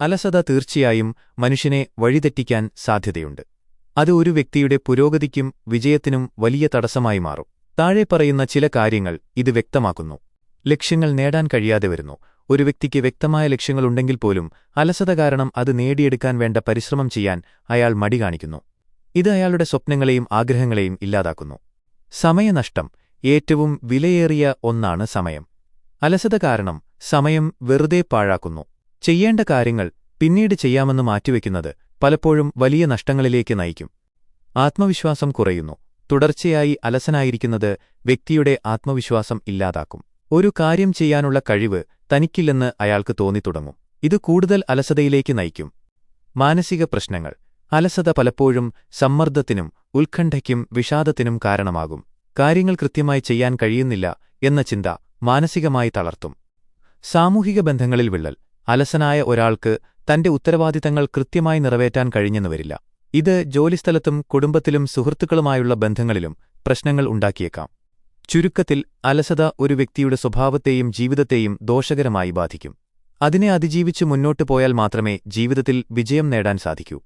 അലസത തീർച്ചയായും മനുഷ്യനെ വഴിതെറ്റിക്കാൻ സാധ്യതയുണ്ട്. അത് ഒരു വ്യക്തിയുടെ പുരോഗതിക്കും വിജയത്തിനും വലിയ തടസ്സമായി മാറും. താഴെ പറയുന്ന ചില കാര്യങ്ങൾ ഇത് വ്യക്തമാക്കുന്നു. ലക്ഷ്യങ്ങൾ നേടാൻ കഴിയാതെ വരുന്നു. ഒരു വ്യക്തിക്ക് വ്യക്തമായ ലക്ഷ്യങ്ങളുണ്ടെങ്കിൽ പോലും അലസത കാരണം അത് നേടിയെടുക്കാൻ വേണ്ട പരിശ്രമം ചെയ്യാൻ അയാൾ മടി കാണിക്കുന്നു. ഇത് അയാളുടെ സ്വപ്നങ്ങളെയും ആഗ്രഹങ്ങളെയും ഇല്ലാതാക്കുന്നു. സമയനഷ്ടം ഏറ്റവും വിലയേറിയ ഒന്നാണ് സമയം. അലസത കാരണം സമയം വെറുതെ പാഴാക്കുന്നു. ചെയ്യേണ്ട കാര്യങ്ങൾ പിന്നീട് ചെയ്യാമെന്ന് മാറ്റിവെക്കുന്നത് പലപ്പോഴും വലിയ നഷ്ടങ്ങളിലേക്ക് നയിക്കും. ആത്മവിശ്വാസം കുറയുന്നു. തുടർച്ചയായി അലസനായിരിക്കുന്നത് വ്യക്തിയുടെ ആത്മവിശ്വാസം ഇല്ലാതാക്കും. ഒരു കാര്യം ചെയ്യാനുള്ള കഴിവ് തനിക്കില്ലെന്ന് അയാൾക്ക് തോന്നിത്തുടങ്ങും. ഇത് കൂടുതൽ അലസതയിലേക്ക് നയിക്കും. മാനസിക പ്രശ്നങ്ങൾ. അലസത പലപ്പോഴും സമ്മർദ്ദത്തിനും ഉത്കണ്ഠയ്ക്കും വിഷാദത്തിനും കാരണമാകും. കാര്യങ്ങൾ കൃത്യമായി ചെയ്യാൻ കഴിയുന്നില്ല എന്ന ചിന്ത മാനസികമായി തളർത്തും. സാമൂഹിക ബന്ധങ്ങളിൽ വിള്ളൽ. അലസനായ ഒരാൾക്ക് തന്റെ ഉത്തരവാദിത്തങ്ങൾ കൃത്യമായി നിറവേറ്റാൻ കഴിഞ്ഞെന്നു വരില്ല. ഇത് ജോലിസ്ഥലത്തും കുടുംബത്തിലും സുഹൃത്തുക്കളുമായുള്ള ബന്ധങ്ങളിലും പ്രശ്നങ്ങൾ ഉണ്ടാക്കിയേക്കാം. ചുരുക്കത്തിൽ അലസത ഒരു വ്യക്തിയുടെ സ്വഭാവത്തെയും ജീവിതത്തെയും ദോഷകരമായി ബാധിക്കും. അതിനെ അതിജീവിച്ച് മുന്നോട്ടു പോയാൽ മാത്രമേ ജീവിതത്തിൽ വിജയം നേടാൻ സാധിക്കൂ.